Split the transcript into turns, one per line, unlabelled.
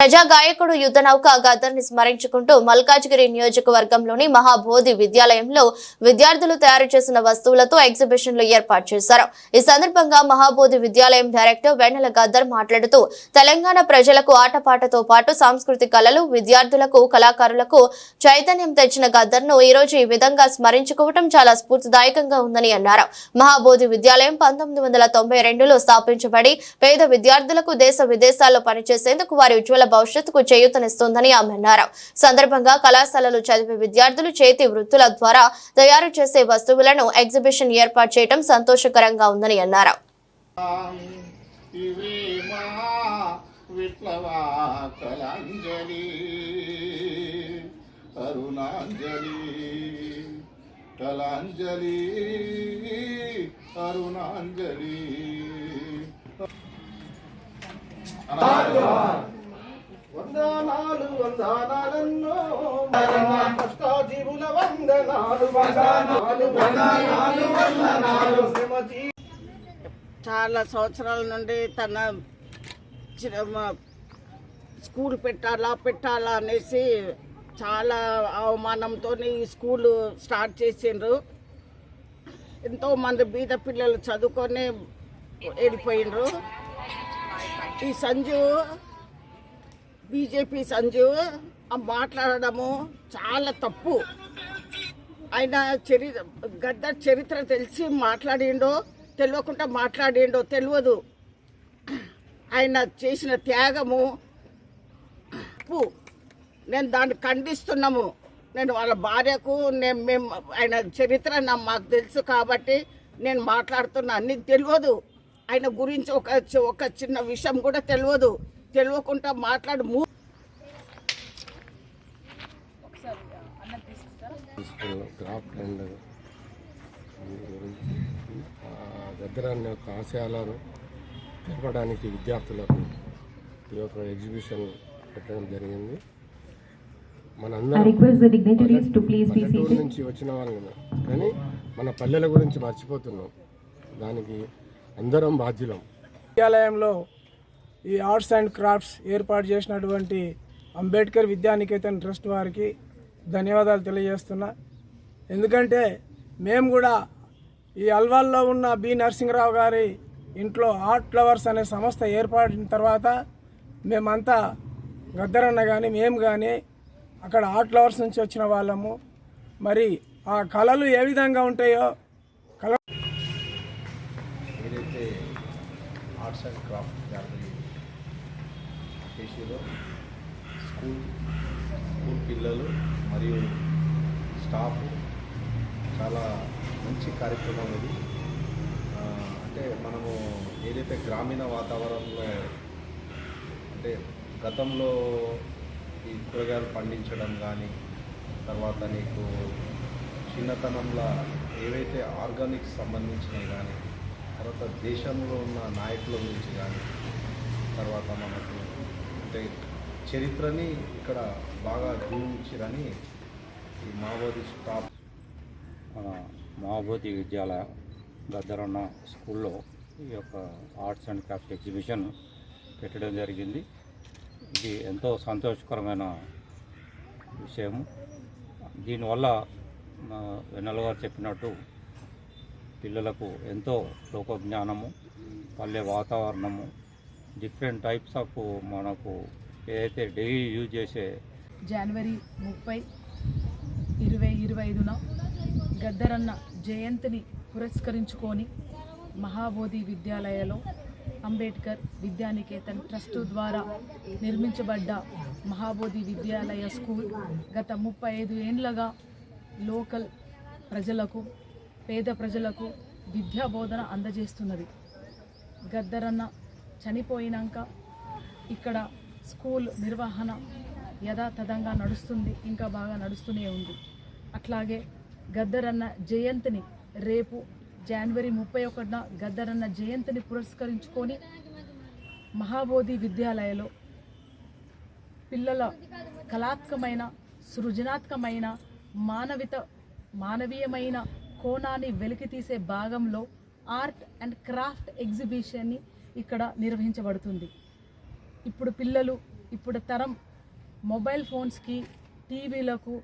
ప్రజా గాయకుడు యుద్ధ నౌక గద్దర్ని స్మరించుకుంటూ మల్కాజ్గిరి నియోజకవర్గంలోని మహాబోధి విద్యాలయంలో విద్యార్థులు తయారు చేసిన వస్తువులతో ఎగ్జిబిషన్లు ఏర్పాటు చేశారు. ఈ సందర్భంగా మహాబోధి విద్యాలయం డైరెక్టర్ వెన్నెల గద్దర్ మాట్లాడుతూ తెలంగాణ ప్రజలకు ఆటపాటతో పాటు సాంస్కృతిక కళలు విద్యార్థులకు కళాకారులకు చైతన్యం తెచ్చిన గద్దర్ను ఈ రోజు ఈ విధంగా స్మరించుకోవటం చాలా స్ఫూర్తిదాయకంగా ఉందని అన్నారు. మహాబోధి విద్యాలయం పంతొమ్మిది వందల తొంభై రెండులో స్థాపించబడి పేద విద్యార్థులకు దేశ విదేశాల్లో పనిచేసేందుకు వారి ఉజ్వల భవిష్యత్తుకు చేయూతనిస్తోందని ఆమె అన్నారు. సందర్భంగా కళాశాలలు చదివే విద్యార్థులు చేతి వృత్తుల ద్వారా తయారు చేసే వస్తువులను ఎగ్జిబిషన్ ఏర్పాటు చేయడం సంతోషకరంగా ఉందని అన్నారు.
ఇవే మహా విప్లవా కళాంజలి అరుణాంజలి కళాంజలి అరుణాంజలి. వందనాలు వందనాలన్నో. కష్టాజీవుల వందనాలు వందనాలు వందనాలు వందనాలు శ్రీమతి
చాలా సంవత్సరాల నుండి తన స్కూల్ పెట్టాలా పెట్టాలా అనేసి చాలా అవమానంతో ఈ స్కూల్ స్టార్ట్ చేసిండ్రు. ఎంతో మంది బీద పిల్లలు చదువుకొని వెళ్ళిపోయిండ్రు. ఈ సంజు బీజేపీ సంజీవ్ మాట్లాడడము చాలా తప్పు. ఆయన చరి గద్ద చరిత్ర తెలిసి మాట్లాడిండో తెలియకుండా మాట్లాడిండో తెలియదు. ఆయన చేసిన త్యాగము తప్పు. నేను దాన్ని ఖండిస్తున్నాము. నేను వాళ్ళ భార్యకు నేను మేము ఆయన చరిత్ర నా మాకు తెలుసు కాబట్టి నేను మాట్లాడుతున్నా. అన్నీ తెలియదు. ఆయన గురించి ఒక ఒక చిన్న విషయం కూడా తెలియదు. తెలియకుండా మాట్లాడు
క్రాఫ్ట్ అండ్ యొక్క ఆశయాలను తెలపడానికి విద్యార్థులకు ఈ యొక్క ఎగ్జిబిషన్ పెట్టడం జరిగింది. మనందరం పల్లెటూరు. నుంచి వచ్చిన వాళ్ళం కానీ మన పల్లెల గురించి మర్చిపోతున్నాం. దానికి అందరం బాధ్యులం.
విద్యాలయంలో ఈ ఆర్ట్స్ అండ్ క్రాఫ్ట్స్ ఏర్పాటు చేసినటువంటి అంబేద్కర్ విద్యానికేతన్ ట్రస్ట్ వారికి ధన్యవాదాలు తెలియజేస్తున్నా. ఎందుకంటే మేము కూడా ఈ అల్వాల్లో ఉన్న బి నరసింహరావు గారి ఇంట్లో ఆర్ట్ ఫ్లవర్స్ అనే సంస్థ ఏర్పడిన తర్వాత మేమంతా గద్దరన్న కానీ మేము కానీ అక్కడ ఆర్ట్ ఫ్లవర్స్ నుంచి వచ్చిన వాళ్ళము. మరి ఆ కళలు ఏ విధంగా ఉంటాయో కళ
ఏదైతే ఆర్ట్స్ అండ్ క్రాఫ్ట్ చేసిరో స్కూల్ స్కూల్ పిల్లలు మరియు స్టాఫ్ చాలా మంచి కార్యక్రమం ఇది. అంటే మనము ఏదైతే గ్రామీణ వాతావరణంలో అంటే గతంలో ఈ కూరగాయలు పండించడం కానీ తర్వాత నీకు చిన్నతనంలో ఏవైతే ఆర్గానిక్ సంబంధించినవి కానీ తర్వాత దేశంలో ఉన్న నాయకుల గురించి కానీ తర్వాత మనకు అంటే చరిత్రని ఇక్కడ బాగా జీవించారని ఈ మావోది స్టాఫ్
మన మహాబోధి విద్యాలయ ఉన్న స్కూల్లో ఈ యొక్క ఆర్ట్స్ అండ్ క్రాఫ్ట్ ఎగ్జిబిషన్ పెట్టడం జరిగింది. ఇది ఎంతో సంతోషకరమైన విషయం దీనివల్ల మా వెన్నెల గారు చెప్పినట్టు పిల్లలకు ఎంతో లోకజ్ఞానము పల్లె వాతావరణము డిఫరెంట్ టైప్స్ ఆఫ్ మనకు ఏదైతే డైలీ యూజ్ చేసే
జనవరి ముప్పై ఇరవై ఇరవై ఐదున గద్దరన్న జయంతిని పురస్కరించుకొని మహాబోధి విద్యాలయలో అంబేద్కర్ విద్యానికేతన్ ట్రస్ట్ ద్వారా నిర్మించబడ్డ మహాబోధి విద్యాలయ స్కూల్ గత ముప్పై ఐదు ఏండ్లగా లోకల్ ప్రజలకు పేద ప్రజలకు విద్యా బోధన అందజేస్తున్నది. గద్దరన్న చనిపోయినాక ఇక్కడ స్కూల్ నిర్వహణ యథాతథంగా నడుస్తుంది ఇంకా బాగా నడుస్తూనే ఉంది. అట్లాగే గద్దరన్న జయంతిని రేపు జనవరి ముప్పై ఒకటిన గద్దరన్న జయంతిని పురస్కరించుకొని మహాబోధి విద్యాలయలో పిల్లల కళాత్మకమైన సృజనాత్మకమైన మానవిత మానవీయమైన కోణాన్ని వెలికితీసే భాగంలో ఆర్ట్ అండ్ క్రాఫ్ట్ ఎగ్జిబిషన్ని ఇక్కడ నిర్వహించబడుతుంది. ఇప్పుడు పిల్లలు ఇప్పుడు తరం మొబైల్ ఫోన్స్కి టీవీలకు